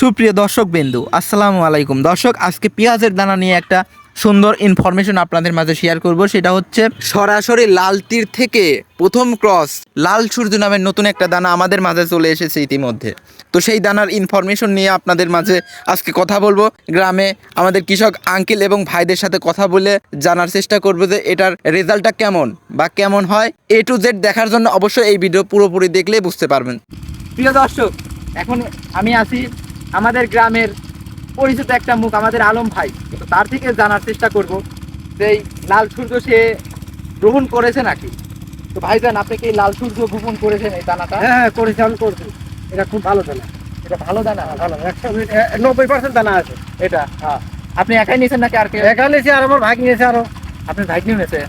সুপ্রিয় দর্শক বিন্দু আসসালামু আলাইকুম। দর্শক, আজকে পেঁয়াজের দানা নিয়ে একটা সুন্দর ইনফরমেশন আপনাদের মাঝে শেয়ার করব। সেটা হচ্ছে সরাসরি লাল তীর থেকে প্রথম ক্রস লাল সূর্য নামের নতুন একটা দানা আমাদের মাঝে চলে এসেছে ইতিমধ্যে। তো সেই দানার ইনফরমেশন নিয়ে আপনাদের মাঝে আজকে কথা বলব। গ্রামে আমাদের কৃষক আঙ্কেল এবং ভাইদের সাথে কথা বলে জানার চেষ্টা করব যে এটার রেজাল্টটা কেমন বা কেমন হয়। এ টু জেড দেখার জন্য অবশ্যই এই ভিডিও পুরোপুরি দেখলে বুঝতে পারবেন। প্রিয় দর্শক, এখন আমি আছি আমাদের গ্রামের পরিচিত একটা মুখ আমাদের আলম ভাই। তার থেকে জানার চেষ্টা করব যে এই লাল সূর্য সে গ্রহণ করেছে নাকি? তো ভাইজান আপনি কি লাল সূর্য গ্রহণ করেছেন এই দানাটা? হ্যাঁ হ্যাঁ করেছি আমি করছি। এটা খুব ভালো দানা। এটা ভালো দানা? ভালো। একশো নব্বই পার্সেন্ট দানা আছে। এটা? হ্যাঁ। আপনি একাই নিয়েছেন নাকি আর কে একা নিয়েছি আর আমার ভাগ নিয়েছে আরও। আপনি ভাই নিয়েছে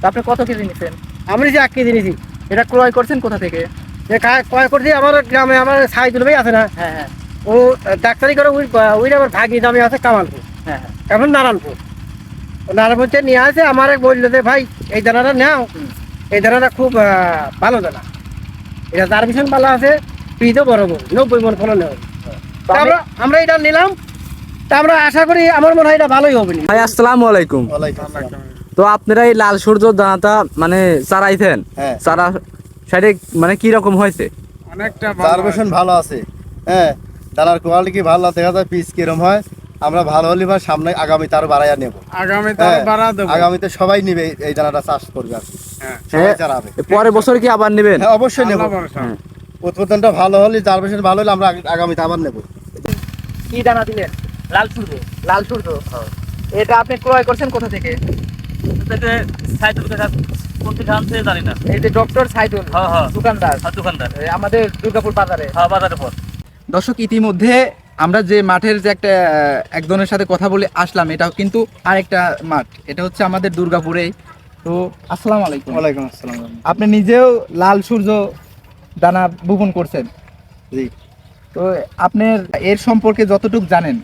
তো আপনি কত কেজি নিয়েছেন? আমি নিয়েছি এক কেজি নিয়েছি। এটা ক্রয় করছেন কোথা থেকে? ক্রয় করছি আমার গ্রামে আমার সাইদুল ভাই আছে না? হ্যাঁ হ্যাঁ। ও ডাক্তারি করে ওই আমার ভাগি দামে আছে কামালপুর। হ্যাঁ হ্যাঁ। এখন নারায়ণপুর। নারায়ণপুর থেকে নিয়ে আসে আমার বলল যে ভাই এই দানাটা নাও। এই দানাটা খুব ভালো দানা। এটা তার ভীষণ ভালো আছে বড় নব্বই মন ফলন হবে। তো আমরা আমরা এটা নিলাম। তা আমরা আশা করি আমার মনে হয় এটা ভালোই হবে না। ভাই আসসালামু আলাইকুম। তো আপনারা এই লাল সূর্য দানাটা মানে চারাইছেন? হ্যাঁ। চারা সাইডে মানে কি রকম হয়েছে? অনেকটা ভালো আছে। হ্যাঁ। দানার কোয়ালিটি কি ভালো দেখা যায় পিস কিরম হয়। আমরা ভালো হলে বা সামনে আগামীতে আরও বাড়াইয়া নেব। আগামী হ্যাঁ, আগামীতে সবাই নিবে এই- দানাটা চাষ করবে আর কি। সবাই হ্যাঁ, পরের বছর কি আবার নেবেন? হ্যাঁ অবশ্যই নেব। উৎপাদনটা ভালো হলে সার্ভেশন ভালো হলে আমরা আগামীতে আবার নেব। কি দানা দিলেন? লাল সূর্য লাল সূর্য এটা আপনি ক্রয় করছেন কোথা থেকে? সাইদুল কাছে কোন থেকে জানি না। এই যে ডক্টর সাইদুল হ্যাঁ হ্যাঁ। দোকানদার। দোকানদার। আমাদের দুর্গাপুর বাজারে। হ্যাঁ বাজারের পর। দর্শক ইতিমধ্যে আমরা যে মাঠের যে একটা একজনের সাথে কথা বলে আসলাম এটাও কিন্তু আরেকটা মাঠ। এটা হচ্ছে আমাদের দুর্গাপুরে তো আসসালাম আলাইকুম। ওয়ালাইকুম আসসালাম। আপনি নিজেও লাল সূর্য দানা বপন করছেন? জি। তো আপনার এর সম্পর্কে যতটুকু জানেন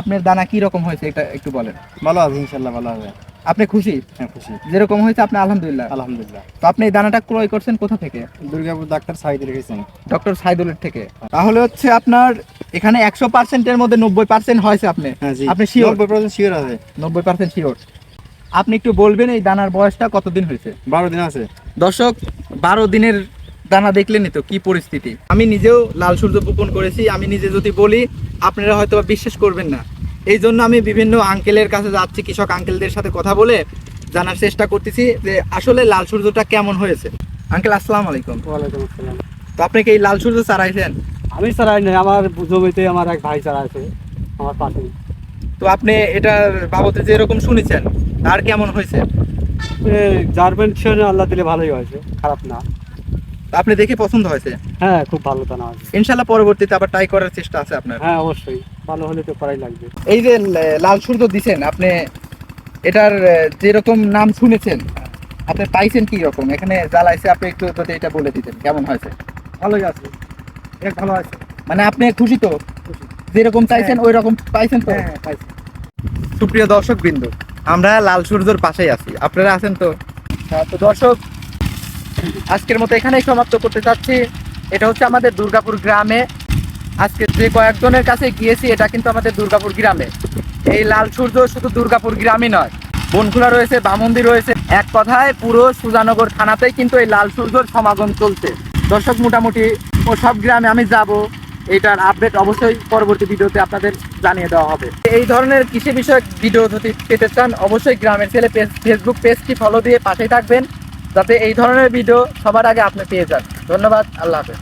আপনার দানা কি রকম হয়েছে এটা একটু বলেন। ভালো আছে ইনশাল্লাহ ভালো হবে। আপনি খুশি? হ্যাঁ খুশি। যেরকম হয়েছে আপনি আলহামদুলিল্লাহ। আলহামদুলিল্লাহ। তো আপনি এই দানাটা ক্রয় করছেন কোথা থেকে? দুর্গাপুর ডাক্তার সাইড রেখেছেন ডক্টর সাইদুলের থেকে। তাহলে হচ্ছে আপনার এখানে একশো পার্সেন্টের মধ্যে নব্বই পার্সেন্ট হয়েছে আপনি। হ্যাঁ আপনি শিওর নব্বই পার্সেন্ট শিওর আছে। নব্বই পার্সেন্ট শিওর আপনি একটু বলবেন এই দানার বয়সটা কতদিন হয়েছে? বারো দিন আছে। দর্শক বারো দিনের দানা দেখলেনই তো কি পরিস্থিতি? আমি নিজেও লাল সূর্য বপন করেছি আমি নিজে যদি বলি আপনারা হয়তো বা বিশ্বাস করবেন না। এই জন্য আমি বিভিন্ন আঙ্কেলের কাছে যাচ্ছি কৃষক আঙ্কেলদের সাথে কথা বলে জানার চেষ্টা করতেছি যে আসলে লাল সূর্যটা কেমন হয়েছে। আঙ্কেল আসসালামু আলাইকুম। ওয়ালাইকুম আসসালাম। তো আপনি কি এই লাল সূর্য চারাইছেন? আমি চালাই নাই আমার জমিতে আমার এক ভাই চারা আছে আমার পাশে। তো আপনি এটার বাবদে যেরকম শুনেছেন তার কেমন হয়েছে? জার্মান ছিল আল্লাহ দিলে ভালোই হয়েছে খারাপ না। তো আপনি দেখে পছন্দ হয়েছে? হ্যাঁ খুব ভালো দানা আছে ইনশাল্লাহ পরবর্তীতে আবার ট্রাই করার চেষ্টা আছে আপনার। হ্যাঁ অবশ্যই। ভালো হলে তো করাই লাগবে। এই যে লাল সূর্য দিছেন আপনি এটার যেরকম নাম শুনেছেন আপনি পাইছেন কি রকম? এখানে জ্বালাইছে আপনি একটু যদি এটা বলে দিতেন কেমন হয়েছে? ভালোই আছে। এক ভালো আছে। মানে আপনি খুশি তো? যেরকম চাইছেন ওই রকম পাইছেন তো? হ্যাঁ সুপ্রিয় দর্শক বিন্দু আমরা লাল সূর্যর পাশেই আছি। আপনারা আছেন তো? হ্যাঁ, তো দর্শক আজকের মতো এখানেই সমাপ্ত করতে চাচ্ছি। এটা হচ্ছে আমাদের দুর্গাপুর গ্রামে আজকে যে কয়েকজনের কাছে গিয়েছি, এটা কিন্তু আমাদের দুর্গাপুর গ্রামে। এই লাল সূর্য শুধু দুর্গাপুর গ্রামই নয়, বনখোলা রয়েছে, বামন্দি রয়েছে। এক কথায়, পুরো সুজানগর থানাতেই কিন্তু এই লাল সূর্যর সমাগম চলছে। দর্শক, মোটামুটি ও সব গ্রামে আমি যাব। এটার আপডেট অবশ্যই পরবর্তী ভিডিওতে আপনাদের জানিয়ে দেওয়া হবে। এই ধরনের কৃষি বিষয়ক ভিডিও যদি পেতে চান, অবশ্যই গ্রামের ছেলে ফেসবুক পেজটি ফলো দিয়ে পাশেই থাকবেন, যাতে এই ধরনের ভিডিও সবার আগে আপনি পেয়ে যান। ধন্যবাদ, আল্লাহ হাফেজ।